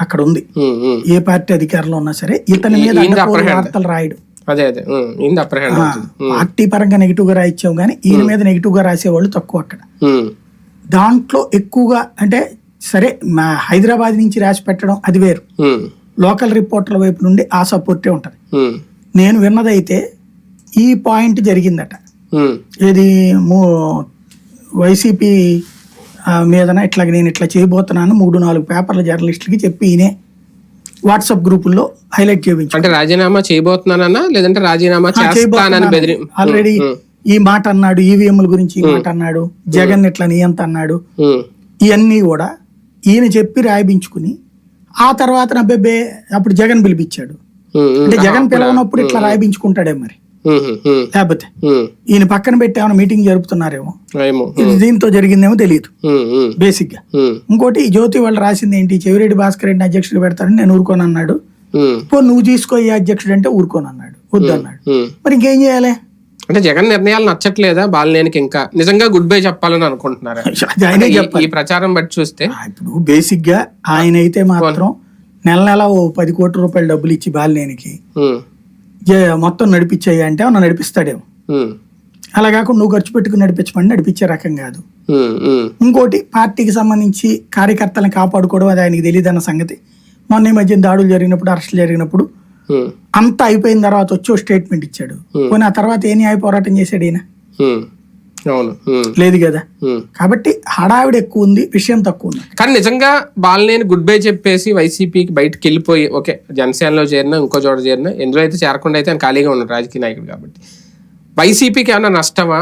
అక్కడ ఉంది. ఏ పార్టీ అధికారంలో ఉన్నా సరే ఇతని మీద. వార్తలు రాయడు. అదే అదే. ఇంది పార్టీ పరంగా నెగిటివ్గా రాయించాం కానీ ఈయన మీద నెగిటివ్గా రాసేవాళ్ళు తక్కువ అక్కడ. దాంట్లో ఎక్కువగా అంటే సరే మా హైదరాబాద్ నుంచి రాసి పెట్టడం అది వేరు. లోకల్ రిపోర్టర్ల వైపు నుండి ఆ సపోర్టే ఉంటది. నేను విన్నదైతే ఈ పాయింట్ జరిగిందట. మూ వైసీపీ మీదన ఇట్లా నేను ఇట్లా చేయబోతున్నాను. మూడు నాలుగు పేపర్ల జర్నలిస్టులకి చెప్పి ఈయనే వాట్సాప్ గ్రూపుల్లో హైలైట్ చేయించాడు అంటే రాజీనామా చేయబోతున్నానన్నా లేదంటే రాజీనామా చేస్తానని బెదిరి ఆల్రెడీ ఈ మాట అన్నాడు ఈవీఎంల గురించి ఈ మాట అన్నాడు జగన్ ఇట్లా నియంత అన్నాడు. ఇవన్నీ కూడా ఈయన చెప్పి రాయించుకుని ఆ తర్వాత అబ్బే అప్పుడు జగన్ పిలిపించాడు. అంటే జగన్ పిలవనప్పుడు ఇట్లా రాయించుకుంటాడే మరి. లేకపోతే ఈయన పక్కన పెట్టి ఏమైనా మీటింగ్ జరుపుతున్నారేమో? ఇది దీంతో జరిగిందేమో తెలియదు బేసిక్గా. ఇంకోటి ఈ జ్యోతి వాళ్ళు రాసింది ఏంటి? చెవిరెడ్డి భాస్కర్ రెడ్డి అధ్యక్షుడు పెడతారని నేను ఊరుకోను అన్నాడు. పో నువ్వు తీసుకో ఈ అధ్యక్షుడు అంటే ఊరుకోను అన్నాడు. వద్దు అన్నాడు. మరి ఇంకేం చేయాలి? అంటే జగన్ నిర్ణయాలు నచ్చట్లేదా బాలినేనికి ఇంకా? నిజంగా గుడ్ బై చెప్పాలని అనుకుంటున్నారా? ఈ- ప్రచారం బట్టి చూస్తే. ఇప్పుడు బేసిక్గా ఆయన అయితే మాత్రం నెల నెల ఓ పది కోట్ల రూపాయలు డబ్బులు ఇచ్చి బాలినేనికి మొత్తం నడిపించాయి అంటే అవును నడిపిస్తాడేమో. అలా కాకుండా నువ్వు ఖర్చు పెట్టుకుని నడిపించమని నడిపించే రకం కాదు. ఇంకోటి పార్టీకి సంబంధించి కార్యకర్తలను కాపాడుకోవడం అది ఆయనకి తెలియదు అన్న సంగతి. మొన్న ఈ మధ్య దాడులు జరిగినప్పుడు అరెస్టులు జరిగినప్పుడు అంతా అయిపోయిన తర్వాత వచ్చి ఓ స్టేట్మెంట్ ఇచ్చాడు. పోనీ ఆ తర్వాత ఏ న్యాయ పోరాటం చేశాడు ఈయన? లేదు కదా. కాబట్టి హడావిడి ఎక్కువ ఉంది విషయం తక్కువ ఉంది. కానీ నిజంగా బాలనేని గుడ్ బై చెప్పేసి వైసీపీకి బయటకు వెళ్ళిపోయి ఓకే జనసేనలో చేరినా ఇంకో చోట చేరినా ఎందులో అయితే చేరకుండా అయితే ఆయన ఖాళీగా ఉన్నాడు రాజకీయ నాయకుడు కాబట్టి. వైసీపీకి ఏమైనా నష్టమా?